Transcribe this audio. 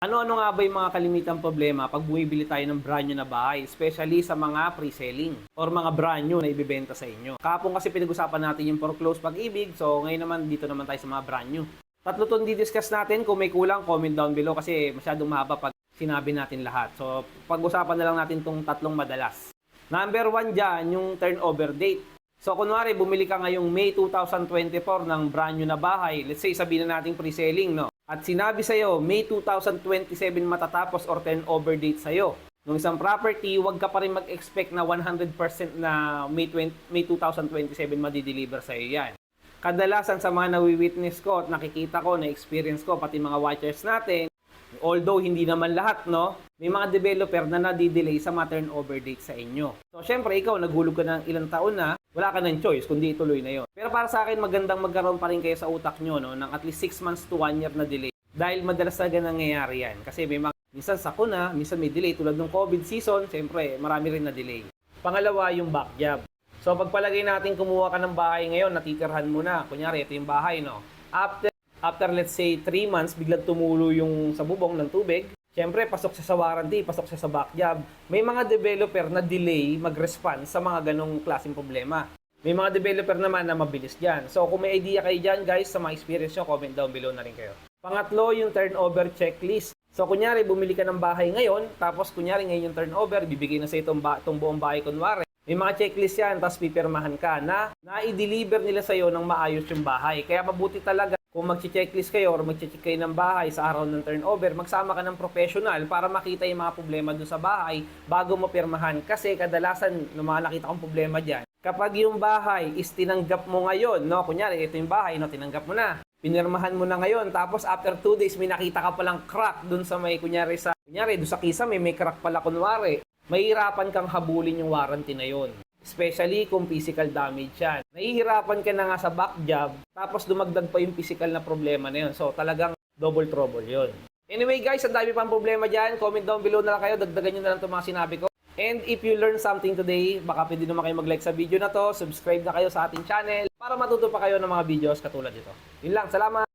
Ano-ano nga ba yung mga kalimitang problema pag bumibili tayo ng brand new na bahay, especially sa mga pre-selling or mga brand new na ibibenta sa inyo? Kapong kasi pinag-usapan natin yung foreclosed pag-ibig, so ngayon naman dito naman tayo sa mga brand new. Tatlo itong di-discuss natin, kung may kulang, comment down below kasi masyadong mahaba pag sinabi natin lahat. So pag-usapan na lang natin itong tatlong madalas. Number one dyan, yung turnover date. So kunwari, bumili ka ngayong May 2024 ng brand new na bahay. Let's say, sabihin na natin pre-selling, no? At sinabi sa'yo, May 2027 matatapos or turnover date sa'yo. Nung isang property, huwag ka pa rin mag-expect na 100% na May, 20, May 2027 madideliver sa'yo yan. Kadalasan sa mga nawi-witness ko at nakikita ko, na-experience ko, pati mga watchers natin, although hindi naman lahat, no? May mga developer na nadidelay sa mga turnover date sa inyo. So, syempre, ikaw, naghulog ka ng ilang taon na, wala ka ng choice, kundi ituloy na yon. Pero para sa akin, magandang magkaroon pa rin kayo sa utak nyo, no? Ng at least 6 months to 1 year na delay. Dahil madalas talaga nangyayari yan. Kasi may mga, minsan sakuna, minsan may delay. Tulad ng COVID season, syempre, marami rin na delay. Pangalawa, yung back job. So, pagpalagay natin kumuha ka ng bahay ngayon, natitirhan mo na. Kunyari, ito yung bahay, no? After after let's say 3 months, biglang tumulo yung sa bubong ng tubig. Siyempre, pasok siya sa warranty, pasok siya sa back job. May mga developer na delay mag-respond sa mga ganong klaseng problema. May mga developer naman na mabilis dyan. So, kung may idea kayo dyan, guys, sa mga experience nyo, comment down below na rin kayo. Pangatlo, yung turnover checklist. So, kunyari, bumili ka ng bahay ngayon, tapos kunyari ngayon yung turnover, bibigay na sa itong, ba- itong buong bahay kunwari. May mga checklist yan, tapos pipirmahan ka na na-deliver nila sa'yo ng maayos yung bahay. Kaya mabuti talaga kung mag-checklist kayo or mag-check kayo ng bahay sa araw ng turnover, magsama ka ng professional para makita yung mga problema dun sa bahay bago mo pirmahan. Kasi kadalasan, ng mga nakita kong problema dyan, kapag yung bahay is tinanggap mo ngayon, no? Kunyari, ito yung bahay, no? Tinanggap mo na. Pinirmahan mo na ngayon, tapos after 2 days, may nakita ka palang crack dun sa may, kunyari sa, kunyari, dun sa kisame, may crack pala kunwari. Mahihirapan kang habulin yung warranty na yon. Especially kung physical damage yan. Nahihirapan ka na nga sa back job, tapos dumagdag pa yung physical na problema na yun. So talagang double trouble yun. Anyway guys, ang dami pang problema dyan. Comment down below na lang kayo. Dagdagan nyo na lang itong mga sinabi ko. And if you learn something today, baka pwede naman kayo mag-like sa video na to, subscribe na kayo sa ating channel para matuto pa kayo ng mga videos katulad ito. Yun lang, salamat!